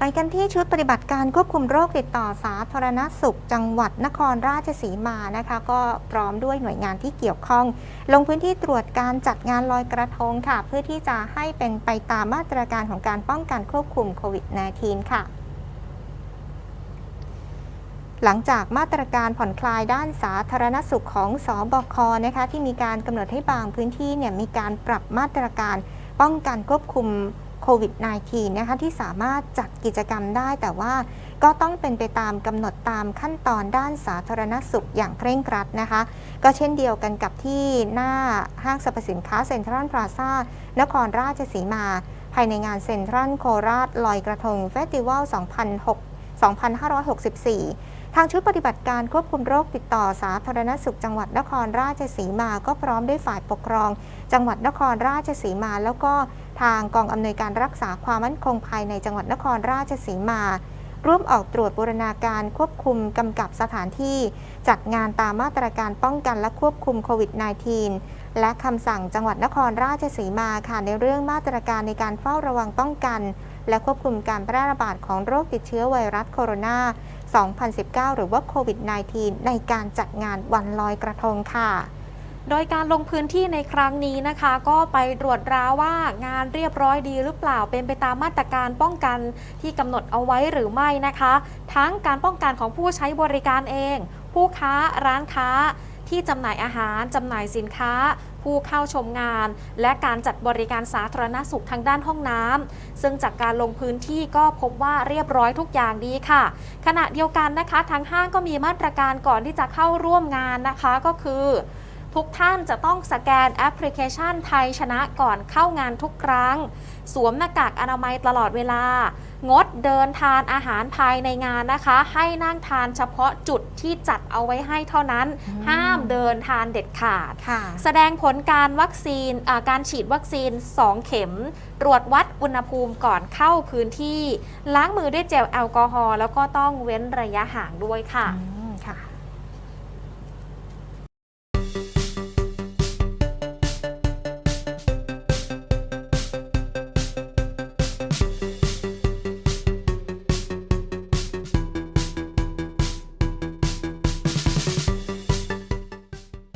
ไปกันที่ชุดปฏิบัติการควบคุมโรคติดต่อสาธารณสุข จังหวัดนครราชสีมานะคะ ก็พร้อมด้วยหน่วยงานที่เกี่ยวข้อง ลงพื้นที่ตรวจการจัดงานลอยกระทงค่ะ เพื่อที่จะให้เป็นไปตามมาตรการของการป้องกันควบคุมโควิด -19 ค่ะหลังจากมาตรการผ่อนคลายด้านสาธารณสุขของสอบคนะคะที่มีการกำหนดให้บางพื้นที่เนี่ยมีการปรับมาตรการป้องกันควบคุม โควิด -19 นะคะที่สามารถจัดกิจกรรมได้แต่ว่าก็ต้องเป็นไปตามกำหนดตามขั้นตอนด้านสาธารณสุขอย่างเคร่งครัดนะคะ ก็เช่นเดียวกันกับที่หน้าห้างสรรพสินค้าเซ็นทรัลพลาซ่านครราชสีมา ภายในงานเซ็นทรัลโคราชลอยกระทงเฟสติวัล2564 ทางชุดปฏิบัติการควบคุมโรคติดต่อสาธารณสุขจังหวัดนครราชสีมา ก็พร้อมด้วยฝ่ายปกครอง จังหวัดนครราชสีมาแล้วก็ ทางกองอำนวยการรักษาความมั่นคงภายในจังหวัดนครราชสีมา ร่วมออกตรวจบูรณาการควบคุมกำกับสถานที่ จัดงานตามมาตรการป้องกันและควบคุมโควิด -19 และคำสั่งจังหวัดนครราชสีมาค่ะในเรื่องมาตรการในการเฝ้าระวังป้องกัน และควบคุมการแพร่ระบาดของโรคติดเชื้อไวรัสโคโรนา 2019 หรือว่าโควิด -19 ในการจัดงานวันลอยกระทงค่ะ โดยการลงพื้นที่ในครั้งนี้นะคะ ก็ไปตรวจราว่างานเรียบร้อยดีหรือเปล่าเป็นไปตามมาตรการป้องกันที่กำหนดเอาไว้หรือไม่นะคะ ทั้งการป้องกันของผู้ใช้บริการเอง ผู้ค้าร้านค้าที่จำหน่ายอาหารจำหน่ายสินค้า ผู้เข้าชมงาน และการจัดบริการสาธารณสุขทางด้านห้องน้ำซึ่งจากการลงพื้นที่ก็พบว่าเรียบร้อยทุกอย่างดีค่ะ ขณะเดียวกันนะคะทางห้างก็มีมาตรการก่อนที่จะเข้าร่วมงานนะคะก็คือ ทุกท่านจะต้องสแกนแอปพลิเคชันไทยชนะก่อนเข้างานทุกครั้ง สวมหน้ากากอนามัยตลอดเวลา งดเดินทานอาหารภายในงานนะคะ ให้นั่งทานเฉพาะจุดที่จัดเอาไว้ให้เท่านั้นอืมห้ามเดินทานเด็ดขาดค่ะแสดงผลการวัคซีนอ่าการฉีดวัคซีน 2 เข็ม ตรวจวัดอุณหภูมิก่อนเข้าพื้นที่ ล้างมือด้วยเจลแอลกอฮอล์แล้วก็ต้องเว้นระยะห่างด้วยค่ะอืมค่ะ